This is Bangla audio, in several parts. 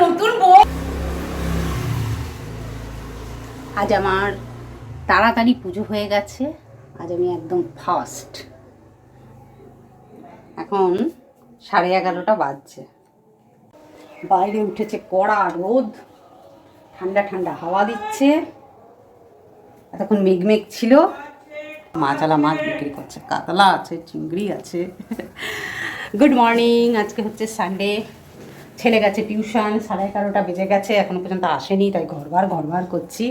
নতুন আজ আমার তাড়াতাড়ি পুজো হয়ে গেছে। আজ আমি একদম ফার্স্ট এখন সাড়ে এগারোটা বাজছে। বাইরে উঠেছে কড়া রোদ। ঠান্ডা ঠান্ডা হাওয়া দিচ্ছে। এতক্ষণ মেঘমেঘ ছিল। মাছালা মাছ বিক্রি করছে। কাতলা আছে, চিংড়ি আছে। গুড মর্নিং আজকে হচ্ছে সানডে ছেলে গেছে টিউশন সাড়ে এগারোটা বেজে গেছে, এখনও পর্যন্ত আসেনি, তাই ঘরবার ঘরবার করছি।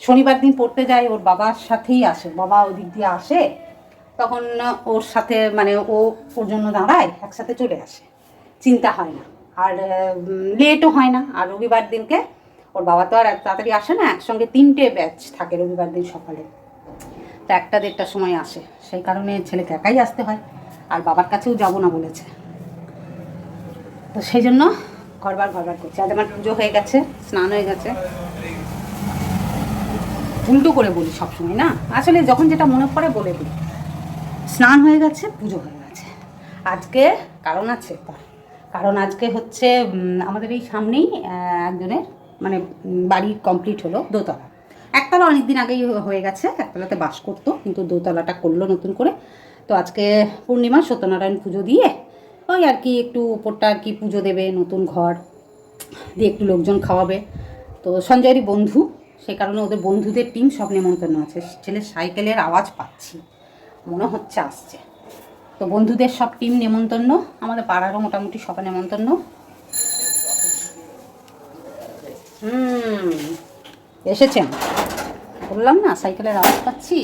শনিবার দিন পড়তে যাই ওর বাবার সাথেই আসে, বাবা ওদিক দিয়ে আসে, তখন ওর সাথে মানে ও ওর জন্য দাঁড়ায়, একসাথে চলে আসে। চিন্তা হয় না। আর লেটও হয় না। আর রবিবার দিনকে ওর বাবা তো আর তাড়াতাড়ি আসে না, একসঙ্গে তিনটে ব্যাচ থাকে রবিবার দিন সকালে। তো একটা দেড়টার সময় আসে। সেই কারণে ছেলেকে একাই আসতে হয়। আর বাবার কাছেও যাব না বলেছে। তো সেই জন্য ঘরবার ঘরবার করছে। আজ আমার পুজো হয়ে গেছে, স্নান হয়ে গেছে। উল্টো করে বলি সবসময়, না? আসলে যখন যেটা মনে পড়ে বলে দিই। স্নান হয়ে গেছে, পুজো হয়ে গেছে। আজকে কারণ আছে কারণ আজকে হচ্ছে আমাদের এই সামনেই একজনের মানে বাড়ি কমপ্লিট হলো দোতলা। একতলা অনেক দিন আগেই হয়ে গেছে, একতলাতে বাস করতো, কিন্তু দোতলাটা করল নতুন করে। তো আজকে পূর্ণিমা সত্যনারায়ণ পুজো দিয়ে ওই আর কি একটু উপরটা আর কি পুজো দেবে, নতুন ঘর দিয়ে একটু লোকজন খাওয়াবে। তো সঞ্জয়েরই বন্ধু সেই কারণে ওদের বন্ধুদের টিম সব নেমন্তন্ন আছে। ছেলের সাইকেলের আওয়াজ পাচ্ছি, মনে হচ্ছে আসছে। তো বন্ধুদের সব টিম নেমন্তন্ন, আমাদের পাড়ারও মোটামুটি সবাই নেমন্তন্ন। হুম, এসেছেন। বললাম না, সাইকেলের আওয়াজ পাচ্ছি?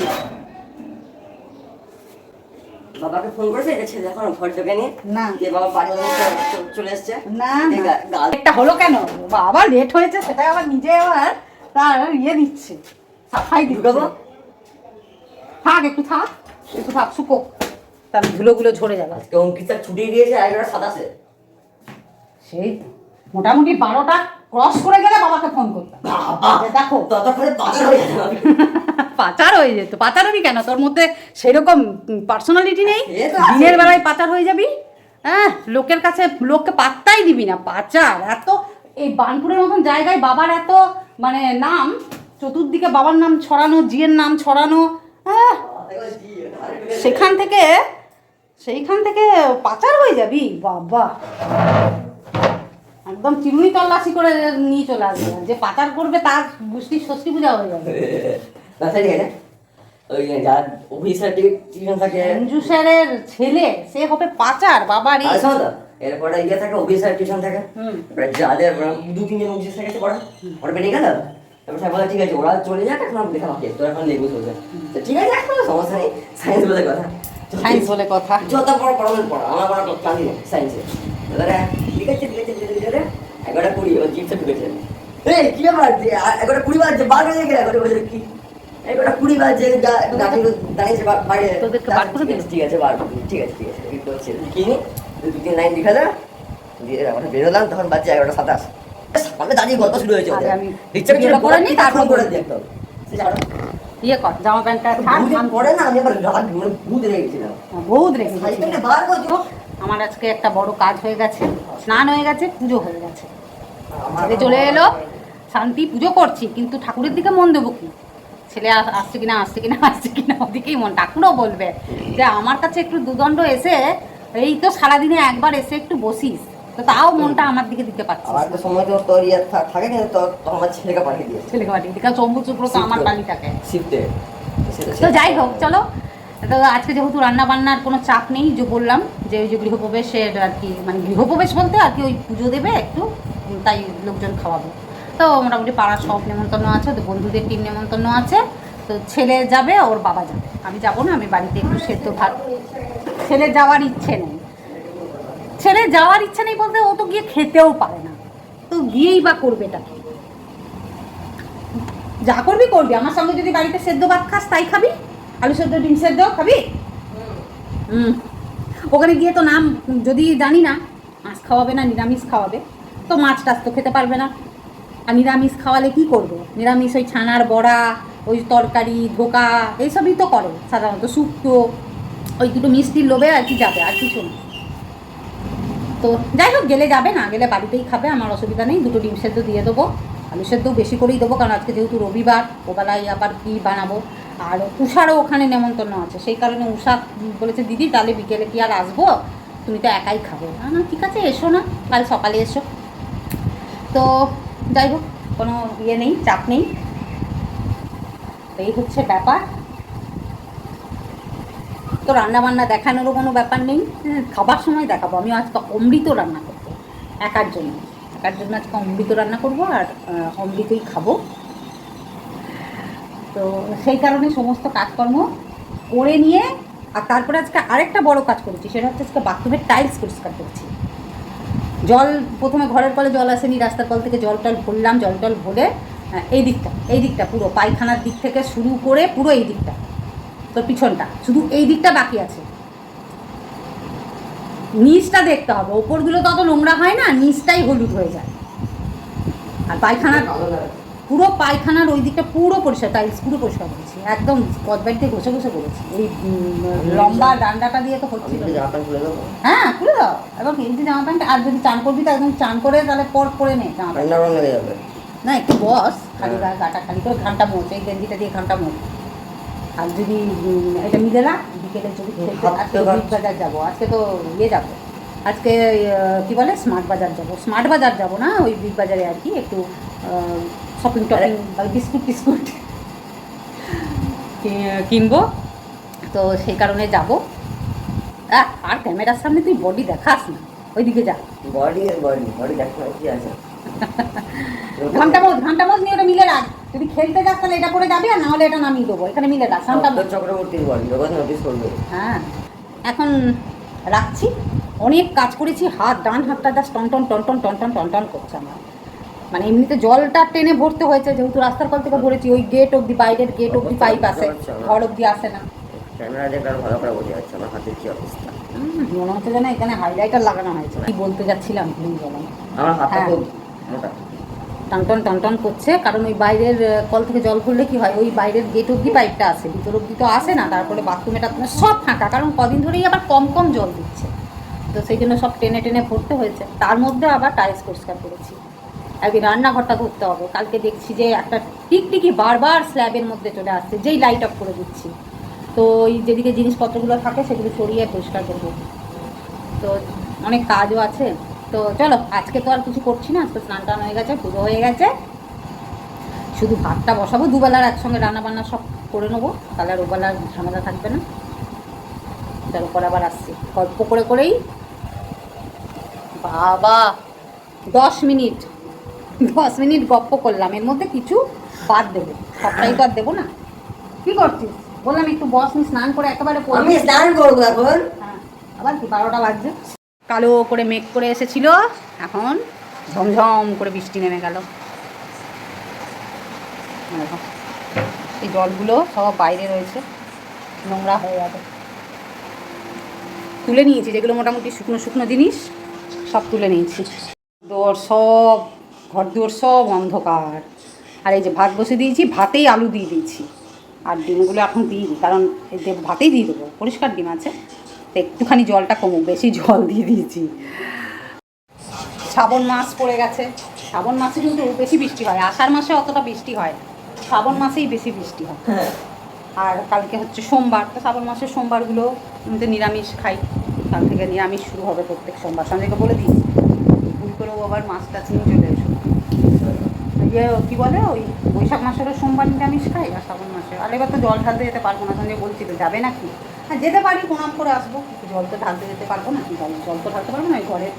বাবাকে ফোন করেছে এটা ছেলে এখন ঘর ঢোকেনি না। যে বাবা বাড়ি চলে এসছে। না না। একটা হলো কেন? বাবা লেট হয়েছে সেটা আবার নিজে আবার তার ইয়ে দিচ্ছে। সাফাই দিচ্ছে? থাক একটু থাক একটু থাক শুকো। তার ধুলোগুলো ঝরে যাবে। আজকে অঙ্কিতা ছুটি দিয়েছে এগারোটা সাতাশে। সেই মোটামুটি বারোটা ক্রস করে গেলে বাবাকে ফোন করতাম। দেখো। ততক্ষণে বাজার হয়ে যাবে পাচার হয়ে যেত। পাচার হবি কেন? তোর মধ্যে সেরকম পার্সোনালিটি নেই। দিনের বেলায় পাচার হয়ে যাবি? হ্যাঁ লোকের কাছে লোককে পাত্তাই দিবি না। পাচার। এত এই বানপুরের মতন জায়গায় বাবার এত মানে নাম চতুর্দিকে বাবার নাম ছড়ানো জিয়ের নাম ছড়ানো হ্যাঁ। সেখান থেকে সেইখান থেকে পাচার হয়ে যাবি? বাবা। একদম চিরুনি তল্লাশি করে নিয়ে চলে আসবে। যে পাচার করবে তার গোষ্ঠীর ষষ্ঠী পূজা হয়ে যাবে। না ঠিক আছে ওই যার অফিসের টিউশন থাকে। স্যারের ছেলে সে হবে পাচার বাবারই আর এরপরে ইয়ে থাকে অফিসের টিউশন থাকে। যাদের দু তিনজন অফিসের থাকে পড়া ওরা বেরিয়ে গেল। তারপর সাহেব বলে ঠিক আছে ওরা চলে যাক এখন দেখা বাকি তোর ঠিক আছে এখন সমস্যা নেই। সায়েন্স বলে কথা। সায়েন্স বলে কথা। যত বড় পড়াবেন পড়া আমার কোনো ক্লান্তি নেই সায়েন্সে আছে ঠিক আছে। এগারোটা কুড়ি ও জিপসে ঢুকেছে। এই কি ব্যাপার? যে এগারোটা কুড়ি বাজছে বার হয়ে গেলে এগারোটা বাজে কি? এগারোটা কুড়ি বাজছে দাঁড়িয়েছে বাইরে? ঠিক আছে বার ঠিক আছে ঠিক আছে দু তিন লাইন লিখা দেবে দিয়ে আমরা বেরোলাম তখন বাজছে এগারোটা সাতাশ। সামনে দাঁড়িয়ে গল্প শুরু হয়েছে করে নিই, তারপর করে একদম ইয়ে কর জামা প্যান্টটা থাক পরে না আমি আবার মানে ভূত করছ? আমার আজকে একটা বড় কাজ হয়ে গেছে স্নান হয়ে গেছে পুজো হয়ে গেছে। ছেলে চলে এলো। শান্তি পুজো করছি কিন্তু ঠাকুরের দিকে মন দেবো কি? ছেলে আসছে কিনা আসছে কিনা আসছে কিনা ওদিকেই মন। ঠাকুরও বলবে যে আমার কাছে একটু দুদণ্ড এসে এই তো সারাদিনে একবার এসে একটু বসিস। তো তাও মনটা আমার দিকে দিতে আমার। তো সময় তো তোর ইয়ে থাকে কিন্তু তখন আমার ছেলেকে পাঠিয়ে ছেলেকে পাঠিয়ে দিই কারণ চম্বু চুপড়ো তো আমার শিফটে তো যাই হোক চলো। তো আজকে যেহেতু রান্না বান্নার কোনো চাপ নেই যে বললাম যে ওই যে গৃহপ্রবেশের আর কি মানে গৃহপ্রবেশ বলতে আর কি ওই পুজো দেবে একটু। তাই লোকজন খাওয়াবে। তো মোটামুটি পাড়ার সব নেমন্তন্ন আছে, তো বন্ধুদের টিম নেমন্তন্ন আছে। তো ছেলে যাবে, ওর বাবা যাবে। আমি যাব না, আমি বাড়িতে একটু সেদ্ধ ভাত। ছেলে যাওয়ার ইচ্ছে নেই। ছেলে যাওয়ার ইচ্ছে নেই বলতে ও তো গিয়ে খেতেও পারে না। তো গিয়েই বা করবে এটা যা করবি করবি। আমার সঙ্গে যদি বাড়িতে সেদ্ধ ভাত খাস, তাই খাবি? আলু সেদ্ধ, ডিম সেদ্ধ, খাবি? হুম। ওখানে গিয়ে তো নাম, যদি জানি না, মাছ খাওয়াবে না, নিরামিষ খাওয়াবে। তো মাছ টাছ তো খেতে পারবে না। আর নিরামিষ খাওয়ালে কি করবে? নিরামিষ ওই ছানার বড়া, ওই তরকারি, ধোকা, এইসবই তো করে সাধারণত। শুক্তো, ওই দুটো মিষ্টির লোভে আর কি যাবে, আর কিছু না। তো যাই হোক, গেলে যাবে না, গেলে বাড়িতেই খাবে, আমার অসুবিধা নেই। দুটো ডিম সেদ্ধ দিয়ে দেবো, আলু সেদ্ধ বেশি করেই দেবো, কারণ আজকে যেহেতু রবিবার, ওবেলায় আবার কী বানাবো? আর উষারও ওখানে নেমন্তন্ন আছে, সেই কারণে উষা বলেছে, দিদি, তাহলে বিকেলে কি আর আসব? তুমি তো একাই খাবে। না না, ঠিক আছে, এসো না, কাল সকালে এসো। তো যাই হোক কোনো ইয়ে নেই চাপ নেই। তো এই হচ্ছে ব্যাপার। তো রান্না বান্না দেখানোরও কোনো ব্যাপার নেই। হ্যাঁ, খাবার সময় দেখাবো। আমি আজকে অমৃত রান্না করব একার জন্য। একার জন্য আজকে অমৃত রান্না করব আর অমৃতই খাব। তো সেই কারণে সমস্ত কাজকর্ম করে নিয়ে আর তারপরে আজকে আরেকটা বড় কাজ করেছি সেটা হচ্ছে আজকে বাথরুমের টাইলস পরিষ্কার করছি। জল, প্রথমে ঘরের কলে জল আসেনি, রাস্তার কল থেকে জল টল ভরলাম, জল টল ভরে এই দিকটা এই দিকটা পুরো, পায়খানার দিক থেকে শুরু করে পুরো এই দিকটা, তোর পিছনটা, শুধু এই দিকটা বাকি আছে। নিচটা দেখতে হবে, ওপরগুলো তত নোংরা হয় না, নিচটাই হলুদ হয়ে যায়। আর পায়খানার পুরো পায়খানার ওই দিকটা পুরো পরিষ্কার টাইলস পুরো পরিষ্কার করেছি একদম কদবাড়ি দিয়ে ঘষে ঘষে করেছি। এই লম্বা ডান্ডাটা দিয়ে তো খুলে হ্যাঁ খুলে দাও। এবং কিনতে জামা প্যান্ট আর যদি চান করবি তো একদম চান করে তাহলে পর করে নে জামা প্যান্ট না একটু বস খালি। গাটা খালি করে ঘানটা মোচ এই গেঞ্জিটা দিয়ে ঘানটা মোচ আর যদি এটা মিলে না বিকেলে যদি খেলতে আজকে বাজার যাব আজকে তো ইয়ে যাব। আজকে কি বলে? স্মার্ট বাজার যাব। স্মার্ট বাজার যাব না ওই বিগ বাজারে আর কি একটু শপিং টপিং বিস্কুট টিস্কুট কিনবো? তো সেই কারণে যাব। আর ক্যামেরার সামনে তুই বডি দেখাস না। ওইদিকে যা। বডি এর বডি বডি দেখতে কি আছে? ঘণ্টা মোজ ঘণ্টা মোজ নিয়ে ওটা মিলে রাখ। যদি খেলতে যাস তাহলে এটা করে যাবি আর না হলে এটা নামিয়ে দেবো। এখানে মিলে রাখ ঘণ্টা চক্রবর্তীর বডি লোক নোটিস করবে। হ্যাঁ। এখন রাখছি। অনেক কাজ করেছি হাত ডান হাতটা জাস্ট টন টন টন টন টন টন টন টন করছে আমার। মানে এমনিতে জলটা টেনে ভরতে হয়েছে যেহেতু রাস্তার কল থেকে ভরেছি ওই গেট অব্দি বাইরের গেট অব্দি পাইপ আসে ঘর অব্দি আসে না। ক্যামেরা দেখে ভালো করে বোঝা যাচ্ছে আমার হাতের কি অবস্থা। মনে হচ্ছে যেন এখানে হাইলাইটার লাগানো হয়েছে। কি বলতে যাচ্ছিলাম ভুলে গেলাম আমার হাতটা। খুব মোটা। টনটন টনটন করছে কারণ ওই বাইরের কল থেকে জল ভরলে কি হয় ওই বাইরের গেট অব্দি পাইপটা আসে ভিতর অব্দি তো আসে না তারপরে বাথরুমে টাথরুমে সব ফাঁকা কারণ কদিন ধরেই আবার কম কম জল দিচ্ছে। তো সেই জন্য সব টেনে টেনে ভরতে হয়েছে। তার মধ্যে আবার টাইলস পরিষ্কার করেছি একদিন রান্নাঘরটা ধরতে হবে। কালকে দেখছি যে একটা টিকটিকি বারবার স্ল্যাবের মধ্যে চলে আসছে, যেই লাইট অফ করে দিচ্ছি। তো ওই যেদিকে জিনিসপত্রগুলো থাকে সেগুলো সরিয়ে পরিষ্কার করব। তো অনেক কাজও আছে। তো চলো, আজকে তো আর কিছু করছি না, আজকে স্নান টান হয়ে গেছে, পুজো হয়ে গেছে। শুধু ভাতটা বসাবো, দুবেলার একসঙ্গে রান্না বান্না সব করে নেব। তাহলে আর ওবেলার ঝামেলা থাকবে না। তার উপর আবার আসছি। গল্প করে করেই। বাবা, দশ মিনিট। দশ মিনিট গপ্প করলাম। এর মধ্যে কিছু বাদ দেবো। সবটাই তো আর দেবো না। কি করছিস? বললাম একটু বস নি স্নান করে একেবারে আমি স্নান করব এখন। হ্যাঁ, আবার কি বারোটা বাজছে। কালো করে মেঘ করে এসেছিল। এখন ঝমঝম করে বৃষ্টি নেমে গেল। দেখো, এই জলগুলো সব বাইরে রয়েছে। নোংরা হয়ে যাবে। তুলে নিয়েছি যেগুলো মোটামুটি শুকনো শুকনো জিনিস সব তুলে নিয়েছি। দোর সব ঘর দুয়ার সব অন্ধকার। আর এই যে ভাত বসে দিয়েছি ভাতেই আলু দিয়ে দিয়েছি। আর ডিমগুলো এখন দিইনি কারণ এই যে ভাতেই দিয়ে দেবো। পরিষ্কার ডিম আছে। তো একটুখানি জলটা কমুক বেশি জল দিয়ে দিয়েছি। শ্রাবণ মাস পড়ে গেছে। শ্রাবণ মাসে কিন্তু বেশি বৃষ্টি হয়। আষাঢ় মাসে অতটা বৃষ্টি হয় না। শ্রাবণ মাসেই বেশি বৃষ্টি হয়। আর কালকে হচ্ছে সোমবার। তো শ্রাবণ মাসের সোমবারগুলো আমি তো নিরামিষ খাই। কাল থেকে নিরামিষ শুরু হবে প্রত্যেক সোমবার। সঞ্জয়কে বলে দিই। করেও আবার মাছ টাছ নিয়ে চলে এসো। ইয়ে কী বলে ওই বৈশাখ মাসেরও সোমবার নিরামিষ খাই আর শ্রাবণ মাসে আর এবার তো জল ঢালতে যেতে পারব না সঞ্জয় বলছিল যাবে নাকি? হ্যাঁ যেতে পারি প্রণাম করে আসব কিন্তু জল তো ঢালতে যেতে পারব না কি জল জল তো ঢালতে পারব না ওই ঘরে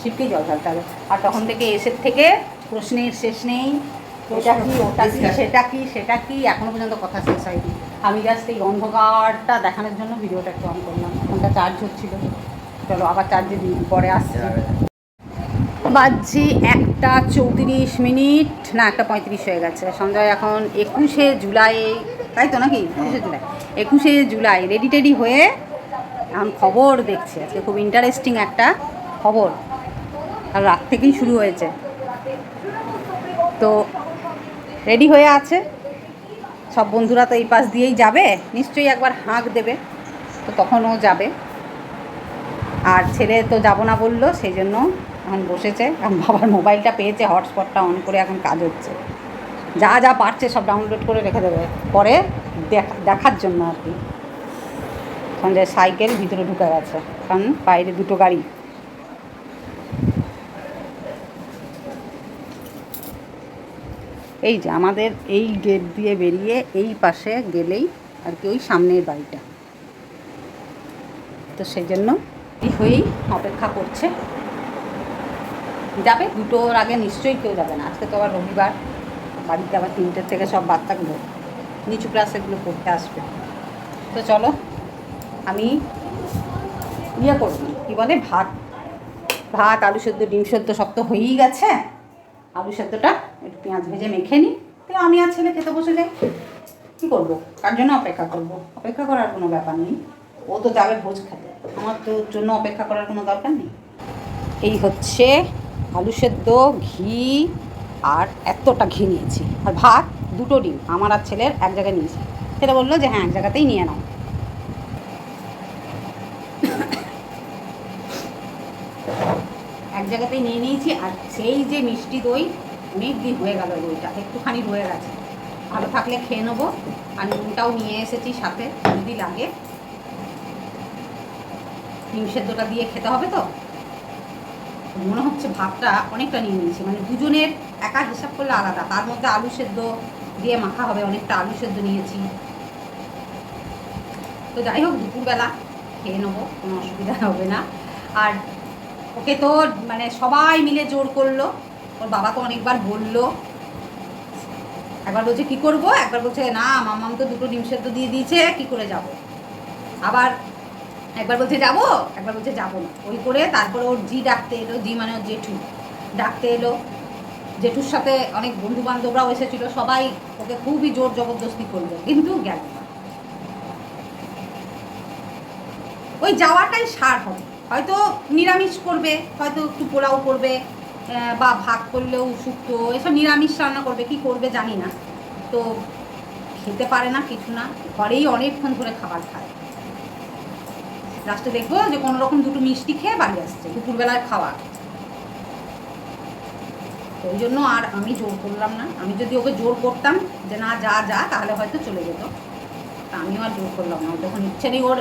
শিবকেই জল ঢালতে হবে। আর তখন থেকে এসের থেকে প্রশ্নের শেষ নেই এটা কি ওটা কি সেটা কি সেটা কি এখনও পর্যন্ত কথা শেষ হয়নি। আমি জাস্ট এই অন্ধকারটা দেখানোর জন্য ভিডিওটা একটু অন করলাম ফোনটা চার্জ হচ্ছিল। চলো আবার চার্জে দিই পরে আসছে। বাজছে একটা চৌত্রিশ মিনিট। না, একটা পঁয়ত্রিশ হয়ে গেছে। সঞ্জয় এখন একুশে জুলাই। তাই তো নাকি? একুশে জুলাই। একুশে জুলাই। রেডি টেডি হয়ে এখন খবর দেখছে। আজকে খুব ইন্টারেস্টিং একটা খবর। আর রাত থেকেই শুরু হয়েছে। তো রেডি হয়ে আছে। সব বন্ধুরা তো এই পাশ দিয়েই যাবে। নিশ্চয়ই একবার হাঁক দেবে। তো তখন ও যাবে। আর ছেলে তো যাব না বলল, সেই জন্য এখন বসেছে, এখন বাবার মোবাইলটা পেয়েছে, হটস্পটটা অন করে এখন কাজ হচ্ছে। যা যা পারছে সব ডাউনলোড করে রেখে দেবে, পরে দেখা, দেখার জন্য আর কি। এখন সঞ্জয় সাইকেল ভিতরে ঢুকে গেছে কারণ বাইরে দুটো গাড়ি। এই যে আমাদের এই গেট দিয়ে বেরিয়ে এই পাশে গেলেই আর কি ওই সামনের বাড়িটা। তো সেই জন্য হয়েই অপেক্ষা করছে। যাবে, দুটোর আগে নিশ্চয়ই কেউ যাবে না। আজকে তো আবার রবিবার, বাড়িতে আবার তিনটের থেকে সব বাচ্চাগুলো নিচু ক্লাসেগুলো পড়তে আসবে। তো চলো, আমি ইয়ে করবি, কী বলে, ভাত। ভাত, আলু সেদ্ধ, ডিম সেদ্ধ সব তো হয়েই গেছে। আলু সেদ্ধটা একটু পেঁয়াজ ভেজে মেখে নিই। তো আমি আর ছেলে খেতে বসে যাই। কী করব? কার জন্য অপেক্ষা করব? অপেক্ষা করার কোনো ব্যাপার নেই। ও তো যাবে ভোজ খেতে। আমার তো জন্য অপেক্ষা করার কোনো দরকার নেই। এই হচ্ছে আলু সেদ্ধ, ঘি, আর এতটা ঘি নিয়েছি। আর ভাত, দুটো ডিম। আমার আর ছেলের এক জায়গায় নিয়েছি। সেটা বলল যে হ্যাঁ এক জায়গাতেই নিয়ে নাও। এক জায়গাতেই নিয়ে নিয়েছি, আর সেই যে মিষ্টি দই, অনেক দিন হয়ে গেল দইটা। একটুখানি রয়ে গেছে। ভালো থাকলে খেয়ে নেব। আর নুনটাও নিয়ে এসেছি সাথে, যদি লাগে। ডিম সেদ্ধটা দিয়ে খেতে হবে তো? মনে হচ্ছে ভাতটা অনেকটা নিয়ে নিয়েছে। মানে দুজনের একা হিসাব করলে আলাদা। তার মধ্যে আলু সেদ্ধ দিয়ে মাখা হবে, অনেকটা আলু সেদ্ধ নিয়েছি। তো যাই হোক, দুপুরবেলা খেয়ে নেব, কোনো অসুবিধা হবে না। আর ওকে তো মানে সবাই মিলে জোর করল। ওর বাবা তো অনেকবার বলল। একবার বলছে, কি করব? একবার বলছে, না মামাম তো দুটো ডিম সেদ্ধ দিয়ে দিয়েছে, কি করে যাব? আবার একবার বলছে যাব, একবার বলছে যাব না। ওই করে তারপরে ওর জি ডাকতে এলো, জি মানে ওর জেঠু। ডাকতে এলো। জেঠুর সাথে অনেক বন্ধু বান্ধবরাও এসেছিল, সবাই ওকে খুবই জোর জবরদস্তি করল, কিন্তু গেল ওই যাওয়াটাই সার হবে। হয়তো নিরামিষ করবে, হয়তো একটু পোলাও করবে বা ভাত করলেও শুক্তো এসব নিরামিষ রান্না করবে, কি করবে জানি না। তো খেতে পারে না, কিছু না। ঘরেই অনেকক্ষণ ধরে খাবার খায়। লাস্টে দেখব যে কোনো রকম দুটো মিষ্টি খেয়ে বাড়ি আসছে দুপুরবেলায় খাওয়া। ওই জন্য আর আমি জোর করলাম না। আমি যদি ওকে জোর করতাম যে না, যা যা, তাহলে হয়তো চলে যেত। তা আমিও আর জোর করলাম না। যখন ইচ্ছে নেই, ওর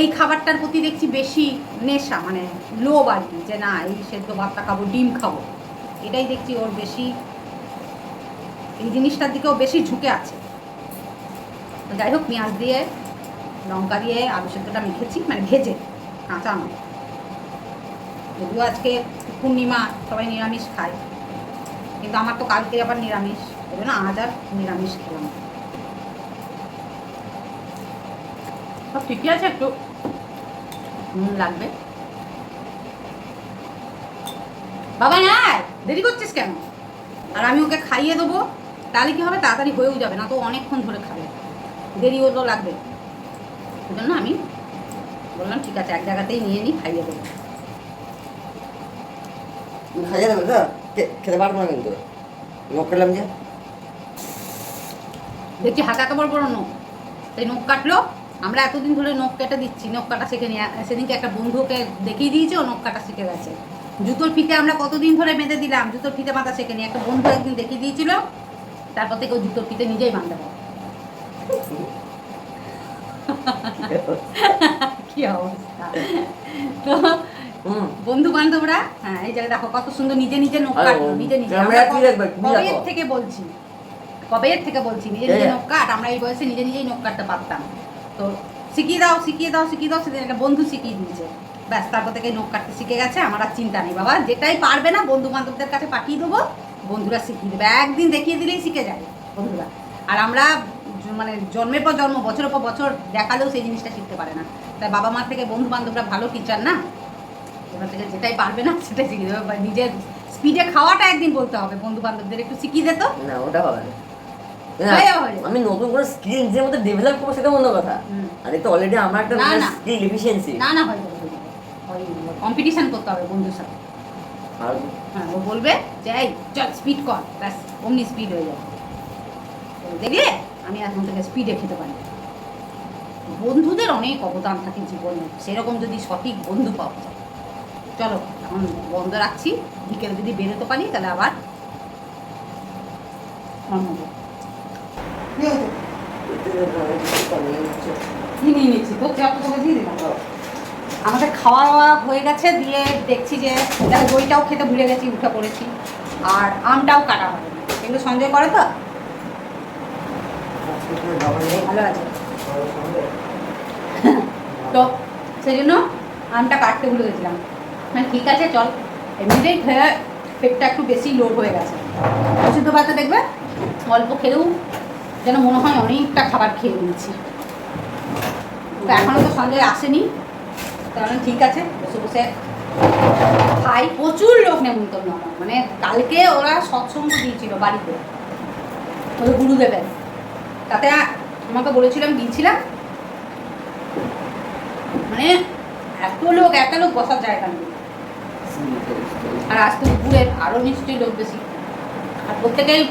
এই খাবারটার প্রতি দেখছি বেশি নেশা মানে লোভ আর কি, যে না, এই সেদ্ধ ভাতটা খাব, ডিম খাব। এটাই দেখছি ওর বেশি, এই জিনিসটার দিকেও বেশি ঝুঁকে আছে। যাই হোক, পেঁয়াজ দিয়ে লঙ্কা দিয়ে আলু সেদ্ধটা মেখেছি মানে ভেজে কাঁচা নয় যদিও আজকে পূর্ণিমা সবাই নিরামিষ খায়। কিন্তু আমার তো কালকে আবার নিরামিষ ওই জন্য আজ আর নিরামিষ খেলাম সব ঠিকই আছে একটু? নুন লাগবে। বাবা হ্যাঁ দেরি করছিস কেন? আর আমি ওকে খাইয়ে দেবো তাহলে কি হবে? তাড়াতাড়ি হয়েও যাবে না তো অনেকক্ষণ ধরে খাবে। দেরি হলেও লাগবে। জন্য আমি বললাম ঠিক আছে এক জায়গাতেই নিয়ে নিই খাইয়ে দেবো। খাইয়ে দেবে তো খে- খেতে পারব না কিন্তু। নখ করলাম যে। দেখছি হাতে বড় নখ সেই নখ কাটলো। আমরা এতদিন ধরে নখ কেটে দিচ্ছি নখ কাটা শিখে নিয়ে সেদিনকে একটা বন্ধুকে দেখিয়ে দিয়েছে ও নখ কাটা শিখে গেছে। জুতোর ফিতে আমরা কতদিন ধরে বেঁধে দিলাম জুতোর ফিতে বাঁধা শেখে নিয়ে একটা বন্ধু একদিন দেখিয়ে দিয়েছিল তারপর থেকে ও জুতোর ফিতে নিজেই পারে কি অবস্থা? তো বন্ধু বান্ধবরা হ্যাঁ এই জায়গায় দেখো কত সুন্দর নিজে নিজে নখ কাটলো নিজে নিজে। কবে। থেকে বলছি? কবে থেকে বলছি? নিজে নিজে হ্যাঁ। নখ কাট আমরা এই বয়সে নিজে নিজেই নখ কাটতে পারতাম। তো শিখিয়ে দাও শিখিয়ে দাও শিখিয়ে দাও সেদিন একটা বন্ধু শিখিয়ে দিয়েছে। ব্যাস তারপর থেকে নখ কাটতে শিখে গেছে আমার আর চিন্তা নেই। বাবা যেটাই পারবে না বন্ধু বান্ধবদের কাছে পাঠিয়ে দেবো বন্ধুরা শিখিয়ে দেবে। একদিন দেখিয়ে দিলেই শিখে যায় বন্ধুরা। আর আমরা মানে জন্মের পর জন্ম বছরের পর বছর দেখালেও সেই জিনিসটা শিখতে পারে না। তাই বাবা মার থেকে বন্ধু বান্ধবরা ভালো টিচার না? এবার থেকে যেটাই পারবে না সেটাই শিখিয়ে দেবে। নিজের স্পিডে খাওয়াটা একদিন বলতে হবে বন্ধু বান্ধবদের একটু শিখিয়ে দে তো। না ওটা হবে না। আমি নতুন করে স্কিল নিজের মধ্যে ডেভেলপ করব সেটা অন্য কথা। আর তো অলরেডি আমার একটা না, না। স্কিল এফিসিয়েন্সি না না হয়ে কম্পিটিশন করতে হবে বন্ধুর সাথে। হ্যাঁ ও বলবে যে এই চল স্পিড কর। ব্যাস অমনি স্পিড হয়ে যাবে। দেখলে? আমি এখন থেকে স্পিডে খেতে পারি বন্ধুদের অনেক অবদান থাকে জীবনে সেরকম যদি সঠিক বন্ধু পাওয়া যায়। চলো এখন বন্ধ রাখছি। বিকেল যদি বেরোতে পারি তাহলে আবার অন্য নিচ্ছি। তো চাপ তোকে দিয়ে দিলাম। আমাদের খাওয়া দাওয়া হয়ে গেছে দিয়ে দেখছি যে তাহলে দইটাও খেতে ভুলে গেছি উঠে পড়েছি। আর আমটাও কাটা হবে এগুলো সঞ্জয় করে তো? ভালো আছে তো সেই জন্য আমটা কাটতে ভুলে গেছিলাম। মানে ঠিক আছে, চল। এমনিতেই খেয়ে পেটটা একটু বেশি লোড হয়ে গেছে। ওষুধ ভাতে দেখবে? অল্প খেলেও যেন মনে হয় অনেকটা খাবার খেয়ে নিয়েছি। এখনও তো সঞ্জয় আসেনি। তাহলে ঠিক আছে, বসে বসে খাই। প্রচুর লোক নেমন্তন্ন আমার। মানে কালকে ওরা সৎসঙ্গ দিয়েছিল বাড়িতে। ওই গুরুদেবের। তাতে আমাকে বলেছিলাম দিয়েছিলাম মানে এত লোক এত লোক বসার জায়গা নেই। আর আজ তো দুপুরে আরও নিশ্চয়ই লোক বেশি। আর প্রত্যেকেই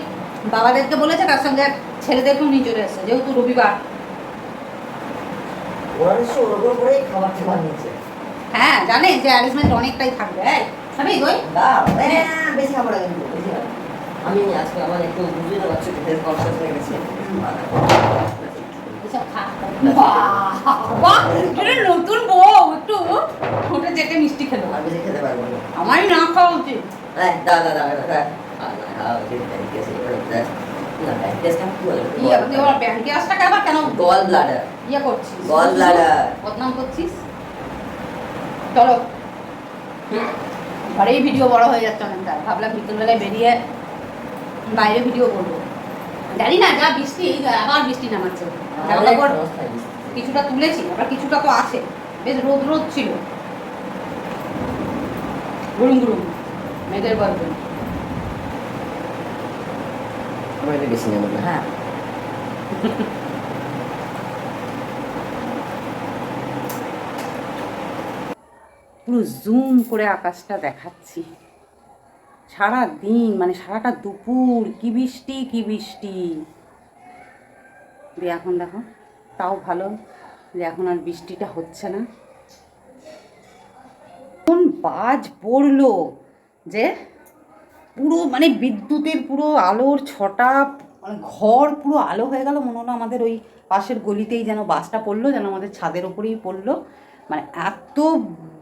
বাবাদেরকে বলেছে তার সঙ্গে ছেলেদেরকেও নিয়ে চলে এসেছে যেহেতু রবিবার। খাবার খাবার হ্যাঁ জানে যে অ্যারেঞ্জমেন্ট অনেকটাই থাকবে হ্যাঁ বেশি খাব না কিন্তু বেশি খাব না। আমি আজকে আমার একটু বুঝতে পারছি হেলথ কনসিয়াস হয়ে গেছে। নতুন বউ একটু যেতে মিষ্টি খেলো। খেতে পারব না আমারই না খাওয়া উচিত। এই, গল ব্লাডার ইয়ে করছিস? গল ব্লাডার বদনাম করছিস? চলো। ঘরেই ভিডিও বড় হয়ে যাচ্ছে অনেকটা। ভাবলাম বিকেলবেলায় বেরিয়ে বাইরে ভিডিও করব। জানি না যা বৃষ্টি আবার বৃষ্টি নামাচ্ছে। কিছুটা তুলেছি আবার কিছুটা তো আছে। বেশ রোদ রোদ ছিল। গুরুম গুরুম মেঘের বেশি নেব হ্যাঁ। পুরো জুম করে আকাশটা দেখাচ্ছি। সারা দিন মানে সারাটা দুপুর, কি বৃষ্টি কি বৃষ্টি। দিয়ে এখন দেখো, তাও ভালো যে এখন আর বৃষ্টিটা হচ্ছে না। কোন বাজ পড়ল যে পুরো মানে বিদ্যুতের পুরো আলোর ছটা মানে ঘর পুরো আলো হয়ে গেল, মনে হলো আমাদের ওই পাশের গলিতেই যেন বাসটা পড়ল, যেন আমাদের ছাদের ওপরেই পড়ল। মানে এত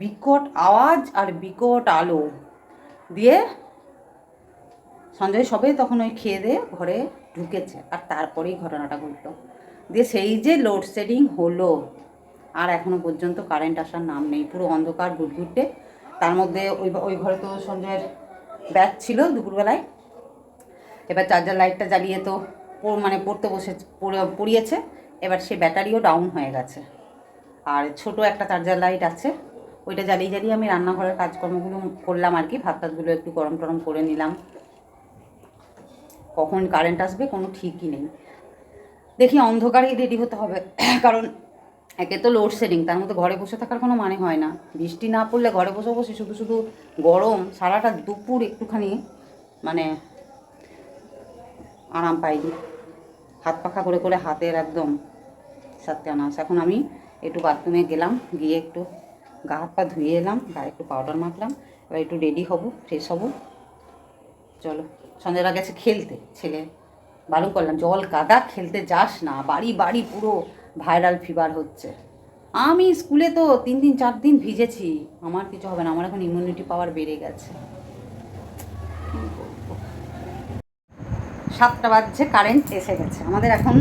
বিকট আওয়াজ আর বিকট আলো। দিয়ে সঞ্জয় সবে তখন ওই খেয়ে দিয়ে ঘরে ঢুকেছে, আর তারপরেই ঘটনাটা ঘটলো। দিয়ে সেই যে লোডশেডিং হলো, আর এখনও পর্যন্ত কারেন্ট আসার নাম নেই, পুরো অন্ধকার গুটগুটে তার মধ্যে ওই ওই ঘরে তো সঞ্জয়ের ব্যাগ ছিল দুপুরবেলায়। এবার চার্জার লাইটটা জ্বালিয়ে তো মানে পড়তে বসে, পড়ে- পড়িয়েছে। এবার সে ব্যাটারিও ডাউন হয়ে গেছে। আর ছোট একটা চার্জার লাইট আছে, ওইটা জ্বালিয়ে জ্বালিয়ে আমি রান্নাঘরের কাজকর্মগুলো করলাম আর কি। ভাত টাতগুলো একটু গরম টরম করে নিলাম। কখন কারেন্ট আসবে কোনো ঠিকই নেই। দেখি অন্ধকারেই রেডি হতে হবে। কারণ একে তো লোডশেডিং তার মধ্যে ঘরে বসে থাকার কোনো মানে হয় না। বৃষ্টি না পড়লে ঘরে বসে বসে শুধু শুধু গরম, সারাটা দুপুর একটুখানি মানে আরাম পাইনি। হাত পাখা করে করে হাতের একদম সত্যানাশ এখন আমি একটু বাথরুমে গেলাম, গিয়ে একটু গা হাত পা ধুয়ে এলাম, গায়ে একটু পাউডার মাখলাম, এবার একটু রেডি হব ফ্রেশ হব। চলো। সঞ্জয়রা গেছে খেলতে, ছেলে। বারণ করলাম, জল কাদা খেলতে যাস না, বাড়ি বাড়ি পুরো ভাইরাল ফিভার হচ্ছে। আমি স্কুলে তো তিন দিন, চার দিন ভিজেছি, আমার কিছু হবে না, আমার এখন ইমিউনিটি পাওয়ার বেড়ে গেছে। সাতটা বাজছে কারেন্ট এসে গেছে। আমাদের এখন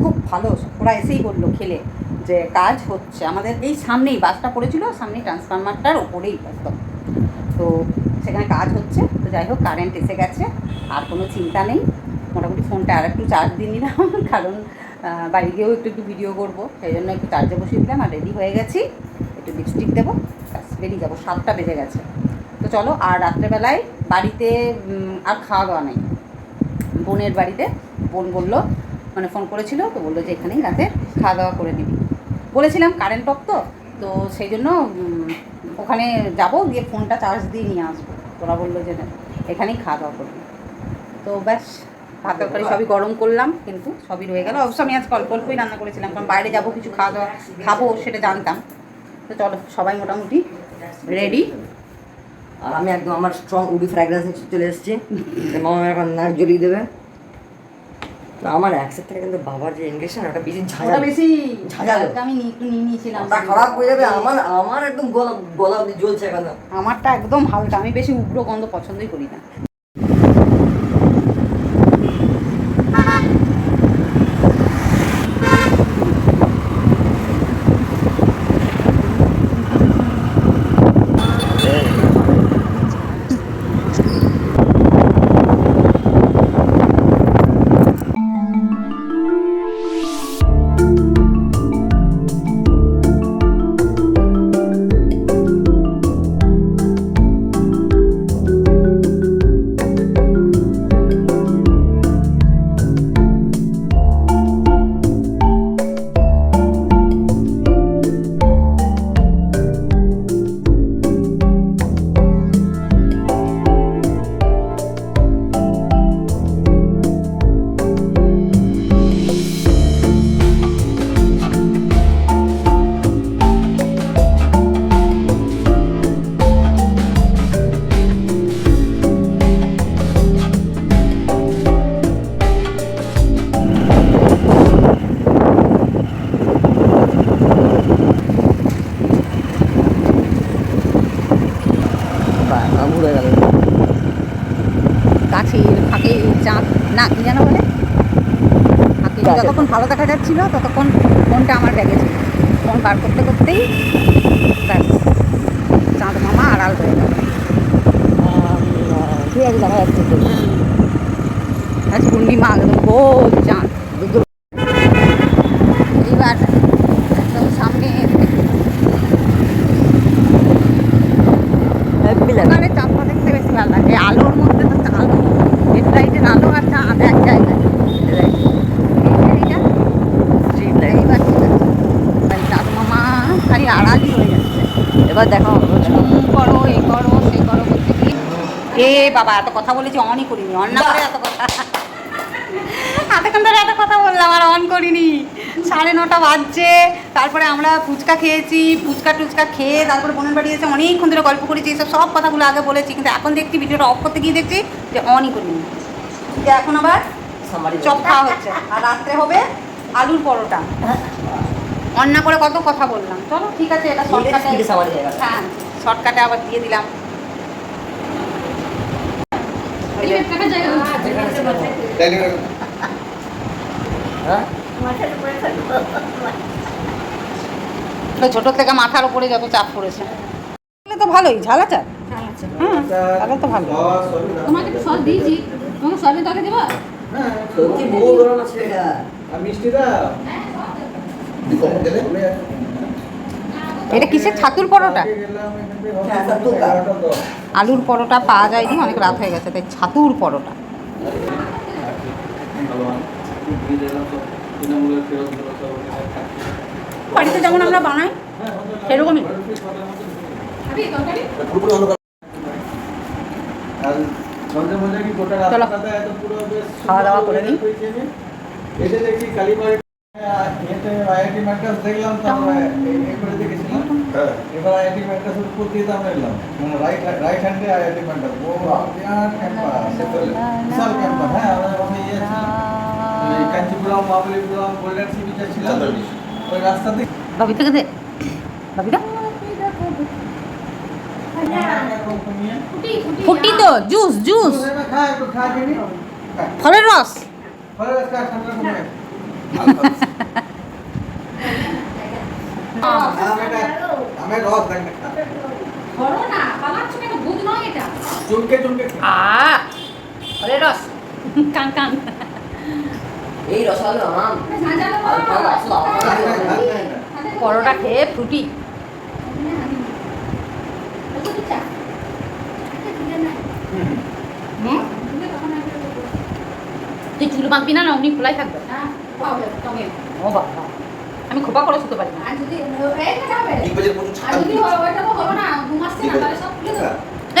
খুব ভালো, ওরা এসেই বলল খেলে যে কাজ হচ্ছে। আমাদের এই সামনেই, বাসটা পড়েছিল, সামনেই ট্রান্সফরমারটার ওপরেই একদম। তো সেখানে কাজ হচ্ছে, তো যাই হোক কারেন্ট এসে গেছে, আর কোনো চিন্তা নেই। মোটামুটি ফোনটা আর একটু চার্জ দিয়ে নিলাম, কারণ বাড়ি গিয়েও একটু একটু ভিডিও করব। সেই জন্য একটু চার্জে বসিয়ে দিলাম, আর রেডি হয়ে গেছি। একটু লিপস্টিক দেবো, ব্যাস, বেরিয়ে যাব, সাতটা বেজে গেছে। তো চলো, আর রাত্রেবেলায় বাড়িতে আর খাওয়া দাওয়া নেই। বোনের বাড়িতে, বোন বলল মানে ফোন করেছিল, তো বলল যে এখানেই রাতে খাওয়া দাওয়া করে নিবি। বলেছিলাম কারেন্ট অফ তো তো সেই জন্য ওখানে যাব, গিয়ে ফোনটা চার্জ দিয়ে নিয়ে আসব। তোরা বলল যে না, এখানেই খাওয়া দাওয়া করবি। তো ব্যাস ভাত তরকারি সবই গরম করলাম কিন্তু সবই রয়ে গেল। অবশ্য আমি আজ অল্প অল্পই রান্না করেছিলাম কারণ বাইরে যাব কিছু খাওয়া দাওয়া খাব সেটা জানতাম। তো চলো সবাই মোটামুটি রেডি আমি একদম আমার স্ট্রং উডি রাইস চলে এসেছি। মামা এখন নাক জ্বলিয়ে দেবে। আমার একসাথে থেকে কিন্তু বাবার যে ইনগেশন ওটা বেশি ঝাঁঝা বেশি কালকে আমি একটু নিয়ে নিয়েছিলাম। ওটা খারাপ হয়ে যাবে। আমার আমার একদম গলা গলা জ্বলছে এখন। আমারটা একদম হালকা। আমি বেশি উগ্র গন্ধ পছন্দই করি না। যতক্ষণ ভালো দেখা যাচ্ছিল ততক্ষণ ফোনটা আমার ব্যাগে ছিল। ফোন বার করতে করতেই ব্যাস চাঁদ মামা আড়াল হয়ে গেল। ঠিক আছে দেখা যাচ্ছে আজ পূর্ণিমা একদম গোল চাঁদ এইবার একদম সামনে হ্যাপি লাগে ওখানে চাঁদটা দেখতে বেশি ভালো লাগে আলোর মধ্যে তো আলো হেডলাইটের আলো আর চাঁদ এক জায়গায় এইটা স্ট্রিট লাইট এইবার ঠিক আছে তাই চাঁদ মামা খালি আড়ালই হয়ে যাচ্ছে এবার দেখো করো এ করো সে করো করতে গিয়ে। এ বাবা এত কথা বলেছি অনই করিনি অন না করে এত কথা। এতক্ষণ ধরে এত কথা বললাম আর অন করিনি। সাড়ে নটা বাজছে তারপরে আমরা ফুচকা খেয়েছি ফুচকা টুচকা খেয়ে তারপরে বোনের বাড়ি এসে অনেকক্ষণ ধরে গল্প করেছি এসব সব কথাগুলো আগে বলেছি কিন্তু এখন দেখছি ভিডিওটা অফ করতে গিয়ে দেখছি যে অনই করিনি। এখন আবার চপ খাওয়া হচ্ছে। আর রাত্রে হবে আলুর পরোটা। অন না করে কত কথা বললাম। চলো ঠিক আছে এটা শর্টকাটে হ্যাঁ শর্টকাটে আবার দিয়ে দিলাম। হ্যাঁ ছোট থেকে মাথার উপরে যত চাপ পড়েছে। তাহলে তো ভালোই ঝালা চাপ হ্যাঁ তাহলে তো ভালো। তোমাকে তো সস দিয়েছি। তোমাকে সসের আর মিষ্টি দাও এটা কিসের ছাতুর পরোটা। আলুর পরোটা পাওয়া যায়নি অনেক রাত হয়ে গেছে তাই ছাতুর পরোটা বাড়িতে যেমন আমরা বানাই সেরকমই চলো। খাওয়া দাওয়া করে নিই। এসে দেখছি কালীবাড়ি আইআইটি ম্যাড্রাস দেখলাম তারপরে এই- এই করে দেখেছিলাম। এবার আইআইটি ম্যাড্রাস উপর দিয়ে আমরা এলাম। মানে রাইট রাইট হ্যান্ডে আইআইটি ম্যাড্রাস ও বিরাট ক্যাম্পাস বিশাল ক্যাম্পাস হ্যাঁ আমাদের ওখানে ইয়ে ছিল ওই কাঞ্চিপুরম মহাবলীপুরম গোল্ডেন সি বিচে। ছিল ওই রাস্তা থেকে বাবি থেকে ফুটি ফুটি ফুটি তো জুস জুস ফলের রস। ফলে খা ঠান্ডা কমে আমি রস কেন কান এই রসালো আম। পরোটা খেয়ে ফ্রুটি হুম তুই চুল বাঁধবি না না অমনি খোলাই থাকবে। ও বাবা আমি খোপা করে শুতে পারি না।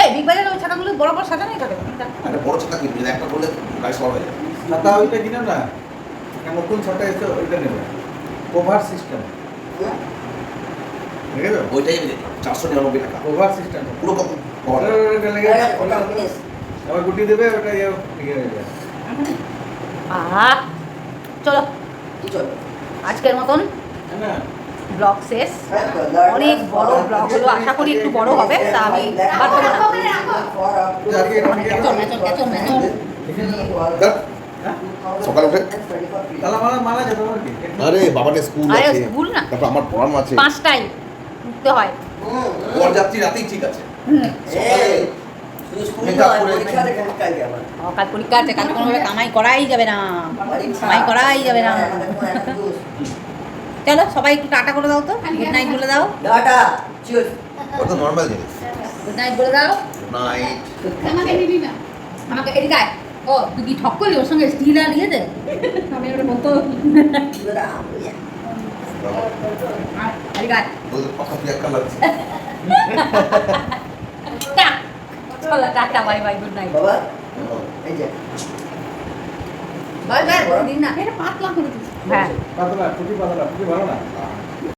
এই বিগ বাজারে ওই ছাতাগুলো বড় বড় সাজানোই থাকে বড় ছাতা কিনবি একটা বললে গাড়ি হয়ে যাবে ছাতা ওইটা কিনো না নতুন ছাতা এসে ওইটা নেবে। কোভার সিস্টেম ঠিক আছে ওইটাই চারশো নিরানব্বই টাকা। কোভার সিস্টেম পুরো আবার গুটি দেবে ওটা ইয়ে ইয়ে হয়ে যায় আহা চলো আজকের মতন না। ব্লগ শেষ। অনেক বড় ব্লগ হলো আশা করি একটু বড় হবে তা আমি। সকালে উঠে। আর স্কুল আছে। স্কুল না? তারপর আমার পড়ানো আছে। পাঁচটায় উঠতে হয়। বরযাত্রী রাতেই ঠিক আছে। কাল পরীক্ষা আছে কাল কোনোভাবে কামাই করাই যাবে না। কামাই করাই যাবে না। চলো সবাই একটু টাটা করে দাও তো। গুড নাইট বলে দাও। টাটা। ওটা নর্মাল জিনিস। গুড নাইট বলে দাও। নাইট আমাকে নিবি না। আমাকে এদিকে আয়। ও তুই কি ঠক করলি? ওর সঙ্গে স্টিল আর ইয়ে দে। আমি ওটা বলতো এদিকে আয়। ওদের পাখা পিয়াক্কা লাগছে টা। চলো tata bye bye good night বাবা এই যে। বাই বাই দিন না এটা পাতলা করে হ্যাঁ। পাতলা পুটি পাতলা পুটি ভালো না।